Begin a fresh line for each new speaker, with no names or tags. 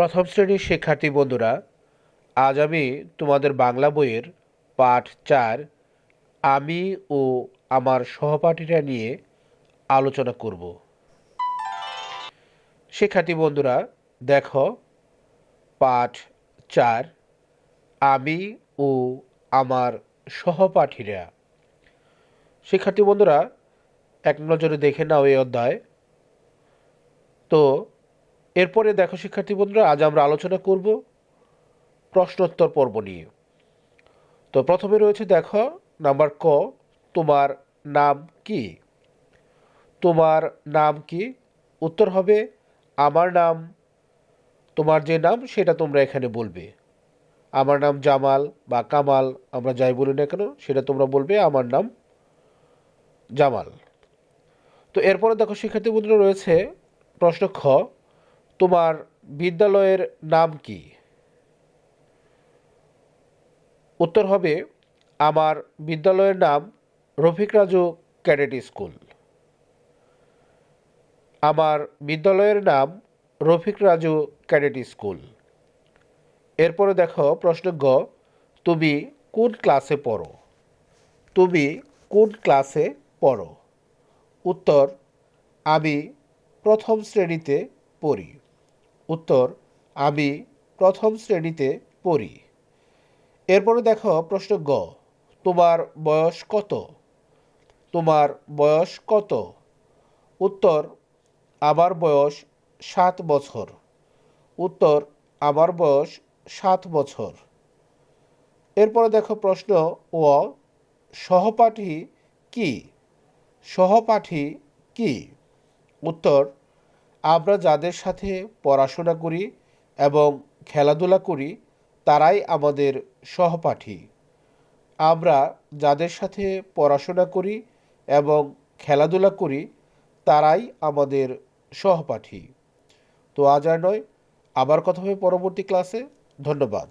প্রথম শ্রেণির শিক্ষার্থী বন্ধুরা, আজ আমি তোমাদের বাংলা বইয়ের পাঠ চার, আমি ও আমার সহপাঠীরা নিয়ে আলোচনা করব। শিক্ষার্থী বন্ধুরা, দেখো, পাঠ চার, আমি ও আমার সহপাঠীরা। শিক্ষার্থী বন্ধুরা, এক নজরে দেখে নাও এই অধ্যায়। তো এরপরে দেখো শিক্ষার্থী বন্ধুরা, আজ আমরা আলোচনা করব প্রশ্নোত্তর পর্ব নিয়ে। তো প্রথমে রয়েছে দেখো, নাম্বার ক, তোমার নাম কি? তোমার নাম কি? উত্তর হবে, আমার নাম। তোমার যে নাম, সেটা তোমরা এখানে বলবে। আমার নাম জামাল বা কামাল, আমরা যাই বলি না কেন, সেটা তোমরা বলবে, আমার নাম জামাল। তো এরপরে দেখো শিক্ষার্থী বন্ধুরা রয়েছে প্রশ্ন খ তোমার বিদ্যালয়ের নাম কি? উত্তর হবে আমার বিদ্যালয়ের নাম রফিক রাজু ক্যাডেট স্কুল। আমার বিদ্যালয়ের নাম রফিক রাজু ক্যাডেট স্কুল। এরপরে দেখো প্রশ্ন গ, তুমি কোন ক্লাসে পড়ো? তুমি কোন ক্লাসে পড়ো? উত্তর, আমি প্রথম শ্রেণীতে পড়ি। উত্তর, আমি প্রথম শ্রেণীতে পড়ি। এরপরে দেখো প্রশ্ন গ, তোমার বয়স কত? তোমার বয়স কত? উত্তর, আমার বয়স সাত বছর। উত্তর, আমার বয়স সাত বছর। এরপরে দেখো প্রশ্ন ও সহপাঠী কি? সহপাঠী কি? উত্তর আমরা যাদের সাথে পড়াশোনা করি এবং খেলাধুলা করি, তারাই আমাদের সহপাঠী। আমরা যাদের সাথে পড়াশোনা করি এবং খেলাধুলা করি, তারাই আমাদের সহপাঠী। তো আজ আর নয়, আবার কথা হবে পরবর্তী ক্লাসে। ধন্যবাদ।